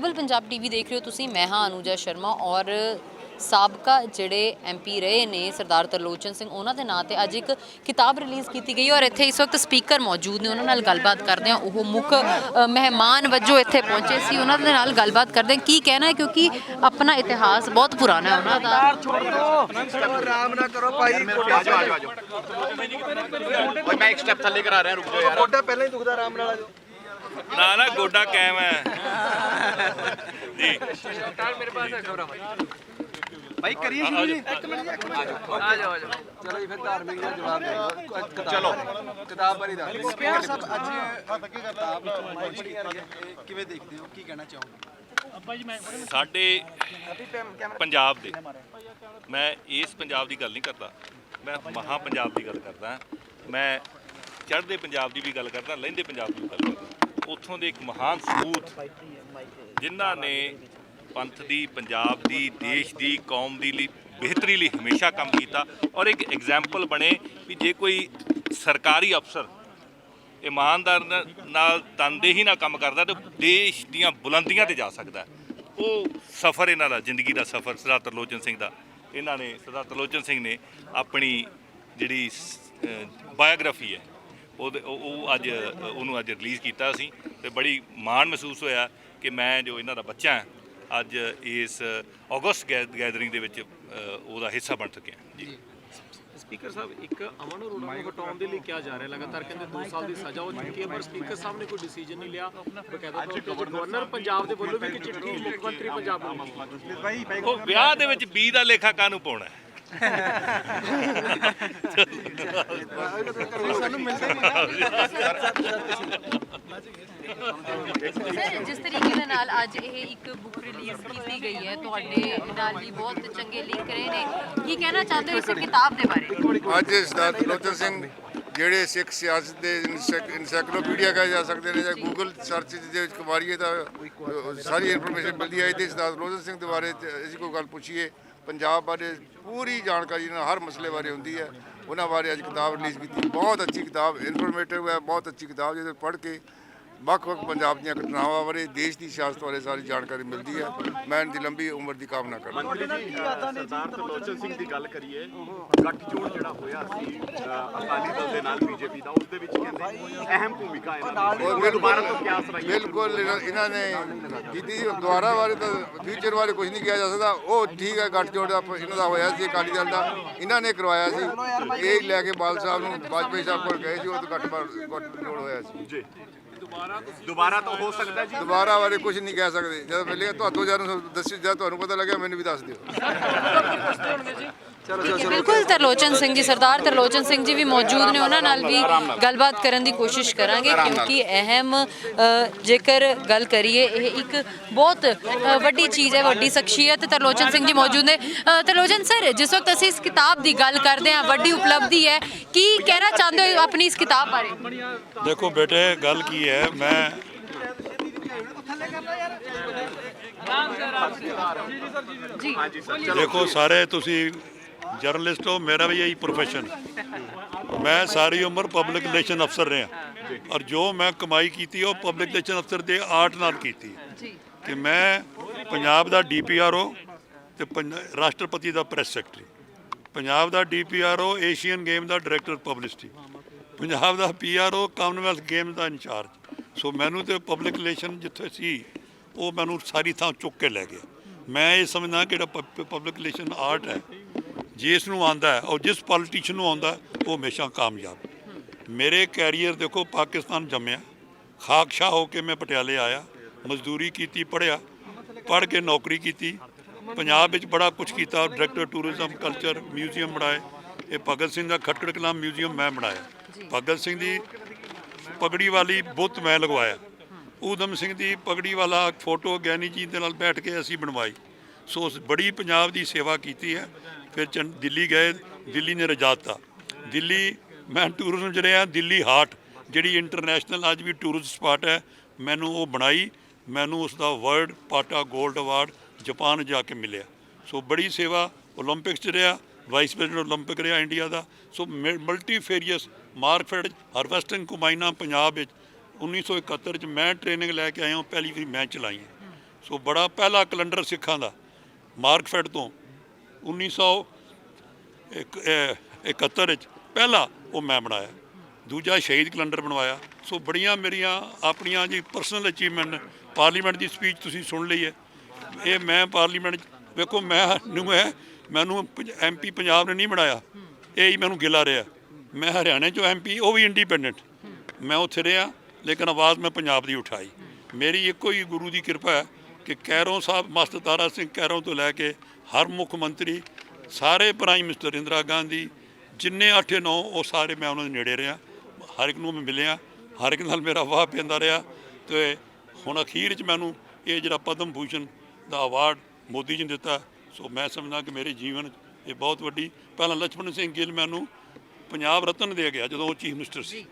Global Punjab TV ਦੇਖ ਰਹੇ ਹੋ ਤੁਸੀਂ ਮੈਂ ਹਾਂ ਅਨੂਜਾ ਸ਼ਰਮਾ ਔਰ ਸਾਬਕਾ ਜਿਹੜੇ ਐਮਪੀ ਰਹੇ ਨੇ ਸਰਦਾਰ ਤਰਲੋਚਨ ਸਿੰਘ ਉਹਨਾਂ ਦੇ ਨਾਂ ਤੇ ਅੱਜ ਇੱਕ ਕਿਤਾਬ ਰਿਲੀਜ਼ ਕੀਤੀ ਗਈ ਔਰ ਇੱਥੇ ਇਸ ਵਕਤ ਸਪੀਕਰ ਮੌਜੂਦ ਨੇ ਉਹਨਾਂ ਨਾਲ ਗੱਲਬਾਤ ਕਰਦੇ ਹਾਂ। ਉਹ ਮੁੱਖ ਮਹਿਮਾਨ ਵਜੋਂ ਇੱਥੇ ਪਹੁੰਚੇ ਸੀ ਉਹਨਾਂ ਦੇ ਨਾਲ ਗੱਲਬਾਤ ਕਰਦੇ ਹਾਂ। ਕੀ ਕਹਿਣਾ ਹੈ? ਕਿਉਂਕਿ ਆਪਣਾ ਇਤਿਹਾਸ ਬਹੁਤ ਪੁਰਾਣਾ ਹੈ। ਉਹਨਾਂ ਦਾ ਆਰਾਮ ਨਾ ਕਰੋ ਭਾਈ ਆ ਜਾਓ ਆ ਜਾਓ ਆ ਜਾਓ ਓਏ ਮੈਂ ਇੱਕ ਸਟੈਪ ਥੱਲੇ ਕਰਾ ਰਿਹਾ ਰੁਕ ਜਾਓ। ਯਾਰ ਗੋਡਾ ਪਹਿਲਾਂ ਹੀ ਦੁਖਦਾ ਆਰਾਮ ਨਾਲ ਆ ਜਾਓ। ਨਾ ਨਾ ਗੋਡਾ ਕਾਇਮ ਹੈ। ਭਾਈ ਕਰੀਏ ਸ਼ੁਰੂ ਜੀ। ਇੱਕ ਮਿੰਟ ਜੀ ਇੱਕ ਮਿੰਟ। ਆ ਜਾਓ। ਆ ਜਾਓ ਚਲੋ ਜੀ ਫਿਰ ਧਾਰਮਿਕ ਦਾ ਜਵਾਬ ਦਿਓ। ਚਲੋ। ਕਿਤਾਬ ਬਾਰੇ ਦੱਸ ਸਪੀਕਰ ਸਾਹਿਬ ਅੱਜ ਕਿਤਾਬ ਕਿਵੇਂ ਦੇਖਦੇ ਹੋ? ਕੀ ਕਹਿਣਾ ਚਾਹੋਗੇ? ਸਾਡੇ ਪੰਜਾਬ ਦੇ ਮੈਂ ਇਸ ਪੰਜਾਬ ਦੀ ਗੱਲ ਨਹੀਂ ਕਰਦਾ। ਮੈਂ ਮਹਾ ਪੰਜਾਬ ਦੀ ਗੱਲ ਕਰਦਾ। ਮੈਂ ਚੜ੍ਹਦੇ ਪੰਜਾਬ ਦੀ ਵੀ ਗੱਲ ਕਰਦਾ ਲਹਿੰਦੇ ਪੰਜਾਬ ਦੀ ਵੀ ਗੱਲ ਕਰਦਾ। ਉੱਥੋਂ ਦੇ ਇੱਕ ਮਹਾਨ ਸਪੂਤ ਜਿਨ੍ਹਾਂ ਨੇ ਪੰਥ ਦੀ, ਪੰਜਾਬ ਦੀ, ਦੇਸ਼ ਦੀ, ਕੌਮ ਦੀ ਲਈ ਬਿਹਤਰੀ ਲਈ ਹਮੇਸ਼ਾ ਕੰਮ ਕੀਤਾ ਔਰ ਇੱਕ ਐਗਜ਼ਾਮਪਲ ਬਣੇ ਵੀ ਜੇ ਕੋਈ ਸਰਕਾਰੀ ਅਫਸਰ ਇਮਾਨਦਾਰ ਨਾਲ ਤਨਦੇਹੀ ਨਾਲ ਕੰਮ ਕਰਦਾ ਤੇ ਦੇਸ਼ ਦੀਆਂ ਬੁਲੰਦੀਆਂ ਤੇ ਜਾ ਸਕਦਾ। ਉਹ ਸਫ਼ਰ ਇਹਨਾਂ ਦਾ, ਜ਼ਿੰਦਗੀ ਦਾ ਸਫ਼ਰ, ਸਰਦਾਰ ਤਰਲੋਚਨ ਸਿੰਘ ਦਾ। ਇਹਨਾਂ ਨੇ, ਸਰਦਾਰ ਤਰਲੋਚਨ ਸਿੰਘ ਨੇ ਆਪਣੀ ਜਿਹੜੀ ਬਾਇਓਗ੍ਰਾਫੀ ਹੈ, ਉਹਦੇ- ਉਹ ਉਹ ਅੱਜ, ਉਹਨੂੰ ਅੱਜ ਰਿਲੀਜ਼ ਕੀਤਾ ਸੀ ਤੇ ਬੜੀ ਮਾਣ ਮਹਿਸੂਸ ਹੋਇਆ ਕਿ ਮੈਂ ਜੋ ਇਹਨਾਂ ਦਾ ਬੱਚਾ ਹਾਂ ਅੱਜ ਇਸ ਅਗਸਤ ਗੈਦਰਿੰਗ ਦੇ ਵਿੱਚ ਉਹਦਾ ਹਿੱਸਾ ਬਣ ਸਕਿਆ ਜੀ। ਸਪੀਕਰ ਸਾਹਿਬ ਇੱਕ ਅਮਨ ਅਰੋੜਾ ਨੂੰ ਹਟਾਉਣ ਦੇ ਲਈ ਕਿਹਾ ਜਾ ਰਿਹਾ ਲਗਾਤਾਰ ਕਹਿੰਦੇ 2 ਸਾਲ ਦੀ ਸਜ਼ਾ ਹੋ ਚੁੱਕੀ ਹੈ ਪਰ ਸਪੀਕਰ ਸਾਹਿਬ ਨੇ ਕੋਈ ਡਿਸੀਜਨ ਨਹੀਂ ਲਿਆ। ਬਕਾਇਦਾ ਤੌਰ ਤੇ ਗਵਰਨਰ ਪੰਜਾਬ ਦੇ ਵੱਲੋਂ ਵੀ ਇੱਕ ਚਿੱਠੀ ਮੁੱਖ ਮੰਤਰੀ ਪੰਜਾਬ ਨੂੰ ਉਹ ਵਿਆਹ ਦੇ ਵਿੱਚ ਬੀ ਦਾ ਲੇਖਾ ਕਾਹਨੂੰ ਪਾਉਣਾ ਹੈ? ਸਾਨੂੰ ਮਿਲਦੇ ਨਹੀਂ ਸਰ ਜਿਸ ਤਰੀਕੇ ਦੇ ਨਾਲ ਅੱਜ ਇਹ ਇੱਕ ਬੁੱਕ ਰਿਲੀਜ਼ ਕੀਤੀ ਗਈ ਹੈ, ਤੁਹਾਡੇ ਨਾਲ ਵੀ ਬਹੁਤ ਚੰਗੇ ਲਿੰਕ ਰਹੇ ਨੇ। ਕੀ ਕਹਿਣਾ ਚਾਹੁੰਦੇ ਹੋ ਇਸ ਕਿਤਾਬ ਦੇ ਬਾਰੇ? ਅੱਜ ਸਰਦਾਰ ਲੋਚਨ ਸਿੰਘ ਜਿਹੜੇ ਸਿੱਖ ਸਿਆਸਤ ਦੇ ਇਨਸਾਈਕਲੋਪੀਡੀਆ ਕਹੇ ਜਾ ਸਕਦੇ ਨੇ ਜਾਂ ਗੂਗਲ ਸਰਚ ਦੇ ਵਿੱਚ ਮਾਰੀਏ ਤਾਂ ਸਾਰੀ ਇਨਫੋਰਮੇਸ਼ਨ ਮਿਲਦੀ ਹੈ। ਇਹਦੇ ਸਰਦਾਰ ਲੋਚਨ ਸਿੰਘ ਦੇ ਬਾਰੇ ਅਸੀਂ ਕੋਈ ਗੱਲ ਪੁੱਛੀਏ। ਪੰਜਾਬ ਬਾਰੇ ਪੂਰੀ ਜਾਣਕਾਰੀ ਨਾਲ ਹਰ ਮਸਲੇ ਬਾਰੇ ਹੁੰਦੀ ਹੈ। ਉਹਨਾਂ ਬਾਰੇ ਅੱਜ ਕਿਤਾਬ ਰਿਲੀਜ਼ ਕੀਤੀ। ਬਹੁਤ ਅੱਛੀ ਕਿਤਾਬ ਇਨਫੋਰਮੇਟਿਵ ਹੈ, ਬਹੁਤ ਅੱਛੀ ਕਿਤਾਬ ਜਿਹਦੇ ਪੜ੍ਹ ਕੇ ਵੱਖ ਵੱਖ ਪੰਜਾਬ ਦੀਆਂ ਘਟਨਾਵਾਂ ਬਾਰੇ ਦੇਸ਼ ਦੀ ਸਿਆਸਤ ਬਾਰੇ ਸਾਰੀ ਜਾਣਕਾਰੀ ਮਿਲਦੀ ਹੈ। ਮੈਂ ਇਹਨਾਂ ਦੀ ਲੰਬੀ ਉਮਰ ਦੀ ਕਾਮਨਾ ਕਰਦਾ ਜੀ ਸਰਦਾਰ ਤਰਲੋਚਨ ਸਿੰਘ ਦੀ ਗੱਲ ਕਰੀਏ ਗੱਠਜੋੜ ਜਿਹੜਾ ਹੋਇਆ ਸੀ ਅਕਾਲੀ ਦਲ ਦੇ ਨਾਲ ਬੀਜੇਪੀ ਦਾ ਉਸ ਦੇ ਵਿੱਚ ਕਹਿੰਦੇ? ਅਹਿਮ ਭੂਮਿਕਾ ਇਹਨਾਂ ਦੀ ਉਹ ਦੁਬਾਰਾ ਤੋਂ ਕਿਆਸ ਰਹੀ ਹੈ ਬਿਲਕੁਲ ਇਹਨਾਂ- ਨੇ ਕੀਤੀ ਦੁਆਰਾ ਬਾਰੇ ਤਾਂ ਫਿਊਚਰ ਬਾਰੇ ਕੁਝ ਨਹੀਂ ਕਿਹਾ ਜਾ ਸਕਦਾ। ਉਹ ਠੀਕ ਹੈ ਗੱਠਜੋੜ ਦਾ ਇਹਨਾਂ ਦਾ ਹੋਇਆ ਸੀ ਅਕਾਲੀ ਦਲ ਦਾ। ਇਹਨਾਂ ਨੇ ਕਰਵਾਇਆ ਸੀ। ਇਹ ਲੈ ਕੇ ਬਾਲ ਸਾਹਿਬ ਨੂੰ ਵਾਜਪੇਈ ਸਾਹਿਬ ਕੋਲ ਗਏ ਸੀ ਉਹ ਤੋਂ ਗੱਠ ਗੱਠਜੋੜ ਹੋਇਆ ਸੀ। ਜੀ। ਦੁਬਾਰਾ ਤੋਂ ਹੋ ਸਕਦਾ ਜੀ। ਦੁਬਾਰਾ ਬਾਰੇ ਕੁਝ ਨਹੀਂ ਕਹਿ ਸਕਦੇ। ਜਦੋਂ ਮਿਲੇ ਤੁਹਾਨੂੰ ਜਦ ਦੱਸੀ ਜਦ ਤੁਹਾਨੂੰ ਪਤਾ ਲੱਗਿਆ ਮੈਨੂੰ ਵੀ ਦੱਸ ਦਿਓ। ਬਿਲਕੁਲ ਤਰਲੋਚਨ ਸਿੰਘ ਜੀ ਸਰਦਾਰ ਤਰਲੋਚਨ ਸਿੰਘ ਜੀ ਵੀ ਮੌਜੂਦ ਨੇ ਉਹਨਾਂ ਨਾਲ ਵੀ ਗੱਲਬਾਤ ਕਰਨ ਦੀ ਕੋਸ਼ਿਸ਼ ਕਰਾਂਗੇ ਕਿਉਂਕਿ ਅਹਿਮ ਜੇਕਰ ਗੱਲ ਕਰੀਏ ਇਹ ਇੱਕ ਬਹੁਤ ਵੱਡੀ ਚੀਜ਼ ਹੈ ਵੱਡੀ ਸ਼ਖਸੀਅਤ ਤਰਲੋਚਨ ਸਿੰਘ ਜੀ ਮੌਜੂਦ ਨੇ। ਤਰਲੋਚਨ ਸਰ ਜਿਸ ਵਕਤ ਅਸੀਂ ਇਸ ਕਿਤਾਬ ਦੀ ਗੱਲ ਕਰਦੇ ਹਾਂ ਵੱਡੀ ਉਪਲਬਧੀ ਹੈ ਕੀ ਕਹਿਣਾ ਚਾਹੁੰਦੇ ਹੋ ਆਪਣੀ ਇਸ ਕਿਤਾਬ ਬਾਰੇ? ਦੇਖੋ ਬੇਟੇ ਗੱਲ ਕੀ ਹੈ ਮੈਂ ਦੇਖੋ ਸਾਰੇ ਤੁਸੀਂ ਜਰਨਲਿਸਟ ਹੋ ਮੇਰਾ ਵੀ ਇਹੀ ਪ੍ਰੋਫੈਸ਼ਨ ਮੈਂ ਸਾਰੀ ਉਮਰ ਪਬਲਿਕ ਰਿਲੇਸ਼ਨ ਅਫਸਰ ਰਿਹਾ। ਔਰ ਜੋ ਮੈਂ ਕਮਾਈ ਕੀਤੀ ਉਹ ਪਬਲਿਕ ਰਿਲੇਸ਼ਨ ਅਫਸਰ ਦੇ ਆਰਟ ਨਾਲ ਕੀਤੀ। ਕਿ ਮੈਂ ਪੰਜਾਬ ਦਾ ਡੀਪੀਆਰਓ ਤੇ ਰਾਸ਼ਟਰਪਤੀ ਦਾ ਪ੍ਰੈਸ ਸੈਕਟਰੀ ਪੰਜਾਬ ਦਾ ਡੀਪੀਆਰਓ ਏਸ਼ੀਅਨ ਗੇਮ ਦਾ ਡਾਇਰੈਕਟਰ ਪਬਲਿਸਿਟੀ ਪੰਜਾਬ ਦਾ ਪੀਆਰਓ ਕਾਮਨਵੈਲਥ ਗੇਮ ਦਾ ਇੰਚਾਰਜ ਸੋ ਮੈਨੂੰ ਤੇ ਪਬਲਿਕ ਰਿਲੇਸ਼ਨ ਜਿੱਥੇ ਸੀ ਉਹ ਮੈਨੂੰ ਸਾਰੀ ਥਾਂ ਚੁੱਕ ਕੇ ਲੈ ਗਿਆ। ਮੈਂ ਇਹ ਸਮਝਦਾ ਕਿ ਜਿਹੜਾ ਪਬਲਿਕ ਰਿਲੇਸ਼ਨ ਆਰਟ ਹੈ। ਜਿਸ ਨੂੰ ਆਂਦਾ ਔਰ ਜਿਸ ਪੋਲੀਟੀਸ਼ੀਅਨ ਨੂੰ ਆਉਂਦਾ ਉਹ ਹਮੇਸ਼ਾ ਕਾਮਯਾਬ ਮੇਰੇ ਕੈਰੀਅਰ ਦੇਖੋ, ਪਾਕਿਸਤਾਨ ਜੰਮਿਆ। ਖਾਕਸ਼ਾ ਹੋ ਕੇ ਮੈਂ ਪਟਿਆਲੇ ਆਇਆ। ਮਜ਼ਦੂਰੀ ਕੀਤੀ ਪੜਿਆ ਪੜ੍ਹ ਕੇ ਨੌਕਰੀ ਕੀਤੀ। ਪੰਜਾਬ ਵਿੱਚ ਬੜਾ ਕੁਝ ਕੀਤਾ। ਡਾਇਰੈਕਟਰ ਟੂਰਿਜ਼ਮ ਕਲਚਰ ਮਿਊਜ਼ੀਅਮ ਬਣਾਏ। ਇਹ ਭਗਤ ਸਿੰਘ ਦਾ ਖਟਕੜ ਕਲਾਮ ਮਿਊਜ਼ੀਅਮ ਮੈਂ ਬਣਾਇਆ। ਭਗਤ ਸਿੰਘ ਦੀ ਪਗੜੀ ਵਾਲੀ ਬੁੱਤ ਮੈਂ ਲਗਵਾਇਆ। ਊਧਮ ਸਿੰਘ ਦੀ ਪਗੜੀ ਵਾਲਾ ਫੋਟੋ ਗਿਆਨੀ ਜੀ ਦੇ ਨਾਲ ਬੈਠ ਕੇ ਅਸੀਂ ਬਣਵਾਈ। ਸੋ ਬੜੀ ਪੰਜਾਬ ਦੀ ਸੇਵਾ ਕੀਤੀ ਹੈ। ਫਿਰ ਚੰ ਦਿੱਲੀ ਗਏ, ਦਿੱਲੀ ਨੇ ਰਜਾਤਾ ਦਿੱਲੀ, ਮੈਂ ਟੂਰਿਜ਼ਮ ਚ ਰਿਹਾ, ਦਿੱਲੀ ਹਾਰਟ ਜਿਹੜੀ ਇੰਟਰਨੈਸ਼ਨਲ ਅੱਜ ਵੀ ਟੂਰਿਸਟ ਸਪਾਟ ਹੈ, ਮੈਨੂੰ ਉਹ ਬਣਾਈ, ਮੈਨੂੰ ਉਸ ਦਾ ਵਰਲਡ ਪਾਟਾ 골ਡ ਅਵਾਰਡ ਜਾਪਾਨ ਜਾ ਕੇ ਮਿਲਿਆ। ਸੋ ਬੜੀ ਸੇਵਾ 올림픽ਸ 'ਚ ਰਿਹਾ ਵਾਈਸ ਪ੍ਰੈਜ਼ੀਡੈਂਟ 올림픽 ਰਿਹਾ ਇੰਡੀਆ ਦਾ। ਸੋ ਮਲਟੀ ਫੇਰੀਅਸ ਮਾਰਕਫੈਡ ਹਰਵੈਸਟਿੰਗ ਕੁਮਾਈਨਾ ਪੰਜਾਬ ਵਿੱਚ। 1971 'ਚ ਮੈਂ ਟ੍ਰੇਨਿੰਗ ਲੈ ਕੇ ਆਇਆ, ਪਹਿਲੀ ਵਾਰੀ ਮੈਂ ਚਲਾਈ ਸੋ ਬੜਾ ਪਹਿਲਾ ਕੈਲੰਡਰ ਸਿੱਖਾਂ ਦਾ ਮਾਰਕਫੈਡ ਤੋਂ। 1900 ਇੱਕ ਇਹ 71 ਵਿੱਚ ਪਹਿਲਾ ਉਹ ਮੈਂ ਬਣਾਇਆ। ਦੂਜਾ ਸ਼ਹੀਦ ਕੈਲੰਡਰ ਬਣਵਾਇਆ। ਸੋ ਬੜੀਆਂ ਮੇਰੀਆਂ ਆਪਣੀਆਂ ਜੀ ਪਰਸਨਲ ਅਚੀਵਮੈਂਟ ਪਾਰਲੀਮੈਂਟ ਦੀ ਸਪੀਚ ਤੁਸੀਂ ਸੁਣ ਲਈ ਹੈ। ਇਹ ਮੈਂ ਪਾਰਲੀਮੈਂਟ 'ਚ- ਵੇਖੋ ਮੈਂ ਨੂੰ ਹੈ ਮੈਨੂੰ ਐਮਪੀ ਪੰਜਾਬ ਨੇ ਨਹੀਂ ਬਣਾਇਆ। ਇਹ ਹੀ ਮੈਨੂੰ ਗਿਲਾ ਰਿਹਾ। ਮੈਂ ਹਰਿਆਣੇ ਚੋਂ ਐਮਪੀ ਉਹ ਵੀ ਇੰਡੀਪੈਂਡੈਂਟ ਮੈਂ ਉੱਥੇ ਰਿਹਾ, ਲੇਕਿਨ ਆਵਾਜ਼ ਮੈਂ ਪੰਜਾਬ ਦੀ ਉਠਾਈ। ਮੇਰੀ ਇੱਕੋ ਹੀ ਗੁਰੂ ਦੀ ਕਿਰਪਾ ਹੈ ਕਿ ਕੈਰੋਂ ਸਾਹਿਬ ਮਸਤ ਤਾਰਾ ਸਿੰਘ ਕੈਰੋਂ ਤੋਂ ਲੈ ਕੇ ਹਰ ਮੁੱਖ ਮੰਤਰੀ ਸਾਰੇ ਪ੍ਰਾਈਮ ਮਿਨਿਸਟਰ ਇੰਦਰਾ ਗਾਂਧੀ ਜਿੰਨੇ 8 9 ਉਹ ਸਾਰੇ ਮੈਂ ਉਹਨਾਂ ਦੇ ਨੇੜੇ ਰਿਹਾ। ਹਰ ਇੱਕ ਨੂੰ ਮੈਂ ਮਿਲਿਆ ਹਰ ਇੱਕ ਨਾਲ ਮੇਰਾ ਵਾਹ ਪੈਂਦਾ ਰਿਹਾ। ਤੇ ਹੁਣ ਅਖੀਰ 'ਚ ਮੈਨੂੰ ਇਹ ਜਿਹੜਾ ਪਦਮ ਭੂਸ਼ਣ ਦਾ ਅਵਾਰਡ ਮੋਦੀ ਜੀ ਨੇ ਦਿੱਤਾ ਸੋ ਮੈਂ ਸਮਝਦਾ ਕਿ ਮੇਰੇ ਜੀਵਨ ਇਹ ਬਹੁਤ ਵੱਡੀ ਪਹਿਲਾਂ ਲਛਮਣ ਸਿੰਘ ਗਿੱਲ ਮੈਨੂੰ ਪੰਜਾਬ ਰਤਨ ਦੇ ਗਿਆ ਜਦੋਂ ਉਹ ਚੀਫ ਮਿਨਿਸਟਰ ਸੀ।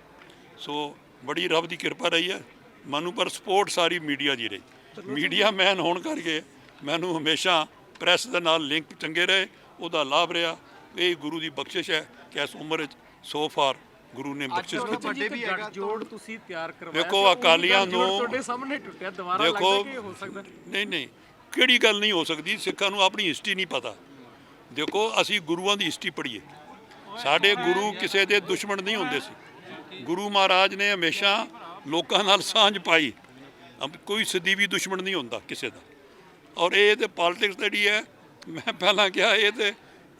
ਸੋ ਬੜੀ ਰੱਬ ਦੀ ਕਿਰਪਾ ਰਹੀ ਹੈ ਮੈਨੂੰ ਪਰ ਸਪੋਰਟ ਸਾਰੀ ਮੀਡੀਆ ਦੀ ਰਹੀ। ਮੀਡੀਆ ਮੈਨ ਹੋਣ ਕਰਕੇ ਮੈਨੂੰ ਹਮੇਸ਼ਾ ਪ੍ਰੈਸ ਦੇ ਨਾਲ ਲਿੰਕ ਚੰਗੇ ਰਹੇ ਉਹਦਾ ਲਾਭ ਰਿਹਾ। ਇਹ ਗੁਰੂ ਦੀ ਬਖਸ਼ਿਸ਼ ਹੈ ਕਿ ਇਸ ਉਮਰ ਵਿੱਚ ਸੋ ਫਾਰ ਗੁਰੂ ਨੇ ਬਖਸ਼ਿਸ਼ ਕੀਤੀ। ਵੱਡੇ ਵੀ ਹੈਗਾ ਜੋੜ ਤੁਸੀਂ ਤਿਆਰ ਕਰਵਾਇਆ ਉਹ ਅਕਾਲੀਆਂ ਨੂੰ- ਤੁਹਾਡੇ ਸਾਹਮਣੇ ਟੁੱਟਿਆ ਦੁਬਾਰਾ ਦੇਖੋ ਲੱਗਦਾ ਕਿ ਹੋ ਸਕਦਾ। ਨਹੀਂ ਨਹੀਂ ਕਿਹੜੀ ਗੱਲ ਨਹੀਂ ਹੋ ਸਕਦੀ ਸਿੱਖਾਂ ਨੂੰ ਆਪਣੀ ਹਿਸਟਰੀ ਨਹੀਂ ਪਤਾ। ਦੇਖੋ ਅਸੀਂ ਗੁਰੂਆਂ ਦੀ ਹਿਸਟਰੀ ਪੜ੍ਹੀਏ। ਸਾਡੇ ਗੁਰੂ ਕਿਸੇ ਦੇ ਦੁਸ਼ਮਣ ਨਹੀਂ ਹੁੰਦੇ ਸੀ। ਗੁਰੂ ਮਹਾਰਾਜ ਨੇ ਹਮੇਸ਼ਾ ਲੋਕਾਂ ਨਾਲ ਸਾਂਝ ਪਾਈ। ਕੋਈ ਸਦੀਵੀ ਦੁਸ਼ਮਣ ਨਹੀਂ ਹੁੰਦਾ ਕਿਸੇ ਦਾ। ਔਰ ਇਹ ਤੇ ਪੋਲਿਟਿਕਸ ਜਿਹੜੀ ਹੈ, ਮੈਂ ਪਹਿਲਾਂ ਕਿਹਾ ਇਹ ਤੇ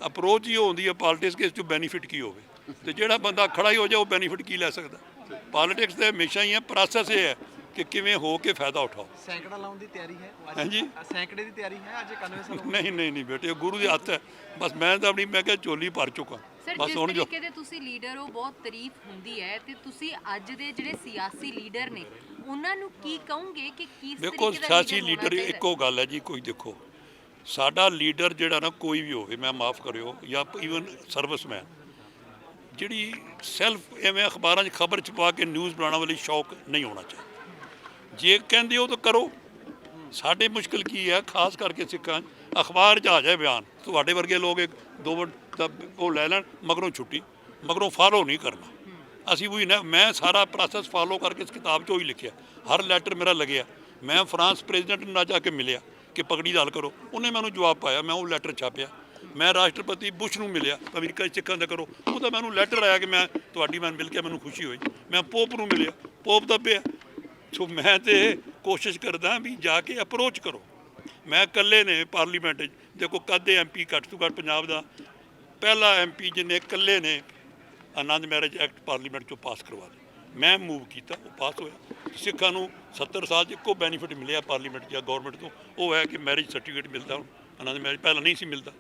ਅਪਰੋਚ ਹੀ ਹੁੰਦੀ ਹੈ ਪੋਲਿਟਿਕਸ ਕਿ ਇਸ ਤੋਂ ਬੈਨੀਫਿਟ ਕੀ ਹੋਵੇ। ਤੇ ਜਿਹੜਾ ਬੰਦਾ ਖੜਾ ਹੀ ਹੋ ਜਾਏ, ਉਹ ਬੈਨੀਫਿਟ ਕੀ ਲੈ ਸਕਦਾ? ਪੋਲਿਟਿਕਸ ਦੇ ਹਮੇਸ਼ਾ ਹੀ ਹੈ ਪ੍ਰੋਸੈਸ ਇਹ ਹੈ ਕਿ ਕਿਵੇਂ ਹੋ ਕੇ ਫਾਇਦਾ ਉਠਾਓ। ਸੈਂਕੜਾ ਲਾਉਣ ਦੀ ਤਿਆਰੀ ਹੈ। ਅੱਜ? ਹਾਂਜੀ। ਸੈਂਕੜੇ ਦੀ ਤਿਆਰੀ ਹੈ ਅੱਜ 91 ਸਾਲ ਨਹੀਂ ਨਹੀਂ ਨਹੀਂ ਬੇਟੇ ਗੁਰੂ ਦੇ ਹੱਥ ਹੈ। ਬਸ ਮੈਂ ਤਾਂ ਆਪਣੀ ਮੈਂ ਕਿਹਾ ਝੋਲੀ ਭਰ ਚੁੱਕਾ। ਸਰ ਬਸ ਜਿਸ ਹੁਣ ਜੋ। ਤਰੀਕੇ ਦੇ ਤੁਸੀਂ ਲੀਡਰ ਹੋ ਬਹੁਤ ਤਾਰੀਫ ਹੁੰਦੀ ਹੈ ਤੇ ਤੁਸੀਂ ਅੱਜ ਦੇ ਜਿਹੜੇ ਸਿਆਸੀ ਲੀਡਰ ਨੇ ਉਹਨਾਂ ਨੂੰ ਕੀ ਕਹੋਗੇ ਕਿ ਕਿਸ ਦੇਖੋ ਦਾ ਸਿਆਸੀ ਹੋਣਾ ਲੀਡਰ ਚਾਹੀਦਾ ਹੈ? ਇੱਕੋ ਗੱਲ ਹੈ ਜੀ ਕੋਈ ਦੇਖੋ। ਸਾਡਾ ਲੀਡਰ ਜਿਹੜਾ ਨਾ ਕੋਈ ਵੀ ਹੋਵੇ ਮੈਂ ਮਾਫ ਕਰਿਓ ਜਾਂ ਈਵਨ ਸਰਵਿਸਮੈਨ ਜਿਹੜੀ ਸੈਲਫ ਐਵੇਂ ਅਖਬਾਰਾਂ 'ਚ ਖਬਰ ਛਪਾ ਕੇ ਨਿਊਜ਼ ਬਣਾਉਣ ਵਾਲੀ ਸ਼ੌਕ ਨਹੀਂ ਹੋਣਾ ਚਾਹੀਦਾ। ਜੇ ਕਹਿੰਦੇ ਹੋ ਤਾਂ ਕਰੋ। ਸਾਡੇ ਮੁਸ਼ਕਲ ਕੀ ਹੈ ਖਾਸ ਕਰਕੇ ਸਿੱਖਾਂ ਅਖਬਾਰ 'ਚ ਆ ਜਾਏ ਬਿਆਨ। ਤੁਹਾਡੇ ਵਰਗੇ ਲੋਕ ਇੱਕ ਦੋ ਮਿੰਟ ਦਾ ਉਹ ਲੈ ਲੈਣ, ਮਗਰੋਂ ਛੁੱਟੀ, ਮਗਰੋਂ ਫਾਲੋ ਨਹੀਂ ਕਰਨਾ। ਅਸੀਂ ਵੀ ਨਾ, ਮੈਂ ਸਾਰਾ ਪ੍ਰੋਸੈਸ ਫਾਲੋ ਕਰਕੇ ਇਸ ਕਿਤਾਬ 'ਚ ਉਹੀ ਲਿਖਿਆ। ਹਰ ਲੈਟਰ ਮੇਰਾ ਲੱਗਿਆ। ਮੈਂ ਫਰਾਂਸ ਪ੍ਰੈਜ਼ੀਡੈਂਟ ਨੂੰ ਨਾ ਜਾ ਕੇ ਮਿਲਿਆ ਕਿ ਪਗੜੀ ਦਾ ਕਰੋ। ਉਹਨੇ ਮੈਨੂੰ ਜਵਾਬ ਪਾਇਆ, ਮੈਂ ਉਹ ਲੈਟਰ ਛਾਪਿਆ। ਮੈਂ ਰਾਸ਼ਟਰਪਤੀ ਬੁਸ਼ ਨੂੰ ਮਿਲਿਆ, ਅਮਰੀਕਾ 'ਚ ਸਿੱਖਾਂ ਦਾ ਕਰੋ। ਉਹਦਾ ਮੈਨੂੰ ਲੈਟਰ ਆਇਆ ਕਿ ਮੈਂ ਤੁਹਾਡੀ ਮੈਂ ਮਿਲ ਕੇ ਮੈਨੂੰ ਖੁਸ਼ੀ ਹੋਈ। ਮੈਂ ਪੋਪ ਨੂੰ ਮਿਲਿਆ। ਪੋਪ ਦਾ ਪਿਆ। ਸੋ ਮੈਂ ਤੇ ਕੋਸ਼ਿਸ਼ ਕਰਦਾ ਵੀ ਜਾ ਕੇ ਅਪਰੋਚ ਕਰੋ। ਮੈਂ ਇਕੱਲੇ ਨੇ ਪਾਰਲੀਮੈਂਟ 'ਚ। ਦੇਖੋ ਕਦੇ ਐਮਪੀ ਘੱਟ ਤੋਂ ਘੱਟ ਪੰਜਾਬ ਦਾ। ਪਹਿਲਾ ਐਮਪੀ ਜਿਹਨੇ ਇਕੱਲੇ ਨੇ, ਆਨੰਦ ਮੈਰਿਜ ਐਕਟ ਪਾਰਲੀਮੈਂਟ 'ਚੋਂ ਪਾਸ ਕਰਵਾ ਲਿਆ ਮੈਂ ਮੂਵ ਕੀਤਾ, ਉਹ ਪਾਸ ਹੋਇਆ। ਸਿੱਖਾਂ ਨੂੰ 70 ਸਾਲ 'ਚ ਇੱਕੋ ਬੈਨੀਫਿਟ ਮਿਲਿਆ ਪਾਰਲੀਮੈਂਟ ਜਾਂ ਗਵਰਨਮੈਂਟ ਤੋਂ। ਉਹ ਹੈ ਕਿ ਮੈਰਿਜ ਸਰਟੀਫਿਕੇਟ ਮਿਲਦਾ ਹੁਣ। ਆਨੰਦ ਮੈਰਿਜ ਪਹਿਲਾਂ ਨਹੀਂ ਸੀ ਮਿਲਦਾ।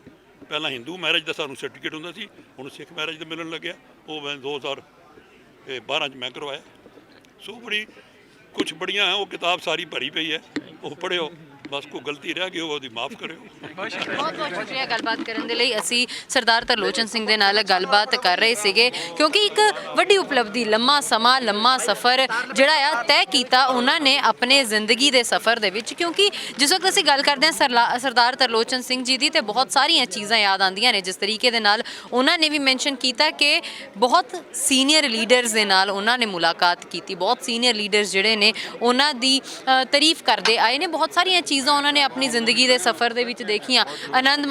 ਪਹਿਲਾਂ ਹਿੰਦੂ ਮੈਰਿਜ ਦਾ ਸਾਨੂੰ ਸਰਟੀਫਿਕੇਟ ਹੁੰਦਾ ਸੀ। ਹੁਣ ਸਿੱਖ ਮੈਰਿਜ ਦਾ ਮਿਲਣ ਲੱਗਿਆ। ਉਹ ਮੈਂ 2012 'ਚ ਮੈਂ ਕਰਵਾਇਆ। ਸੋ ਬੜੀ ਕੁਝ ਬੜੀਆਂ ਉਹ ਕਿਤਾਬ ਸਾਰੀ ਭਰੀ ਪਈ ਹੈ ਉਹ ਪੜ੍ਹਿਓ। ਬਸ ਕੋਈ ਗਲਤੀ ਰਹਿ ਗਈ ਉਹਦੀ ਮਾਫ ਕਰਿਓ। ਬਹੁਤ ਬਹੁਤ ਸ਼ੁਕਰੀਆ ਗੱਲਬਾਤ ਕਰਨ ਦੇ ਲਈ। ਅਸੀਂ ਸਰਦਾਰ ਤਰਲੋਚਨ ਸਿੰਘ ਦੇ ਨਾਲ ਗੱਲਬਾਤ ਕਰ ਰਹੇ ਸੀਗੇ ਕਿਉਂਕਿ ਇੱਕ ਵੱਡੀ ਉਪਲਬਧੀ ਲੰਮਾ ਸਮਾਂ ਲੰਮਾ ਸਫ਼ਰ ਜਿਹੜਾ ਆ ਤੈਅ ਕੀਤਾ ਉਹਨਾਂ ਨੇ ਆਪਣੇ ਜ਼ਿੰਦਗੀ ਦੇ ਸਫ਼ਰ ਦੇ ਵਿੱਚ। ਕਿਉਂਕਿ ਜਿਸ ਵਕਤ ਅਸੀਂ ਗੱਲ ਕਰਦੇ ਹਾਂ ਸਰਲਾ- ਸਰਦਾਰ ਤਰਲੋਚਨ ਸਿੰਘ ਜੀ ਦੀ ਤੇ ਬਹੁਤ ਸਾਰੀਆਂ ਚੀਜ਼ਾਂ ਯਾਦ ਆਉਂਦੀਆਂ ਨੇ। ਜਿਸ ਤਰੀਕੇ ਦੇ ਨਾਲ ਉਹਨਾਂ ਨੇ ਵੀ ਮੈਂਸ਼ਨ ਕੀਤਾ ਕਿ ਬਹੁਤ ਸੀਨੀਅਰ ਲੀਡਰਸ ਦੇ ਨਾਲ ਉਹਨਾਂ ਨੇ ਮੁਲਾਕਾਤ ਕੀਤੀ। ਬਹੁਤ ਸੀਨੀਅਰ ਲੀਡਰਸ ਜਿਹੜੇ ਨੇ ਉਹਨਾਂ ਦੀ ਤਾਰੀਫ ਕਰਦੇ ਆਏ ਨੇ। ਬਹੁਤ ਸਾਰੀਆਂ ਚੀਜ਼ਾਂ ਚੀਜ਼ਾਂ ਉਹਨਾਂ ਨੇ ਆਪਣੀ ਜ਼ਿੰਦਗੀ ਦੇ ਸਫ਼ਰ ਦੇ ਵਿੱਚ ਦੇਖੀਆਂ। ਆਨੰਦ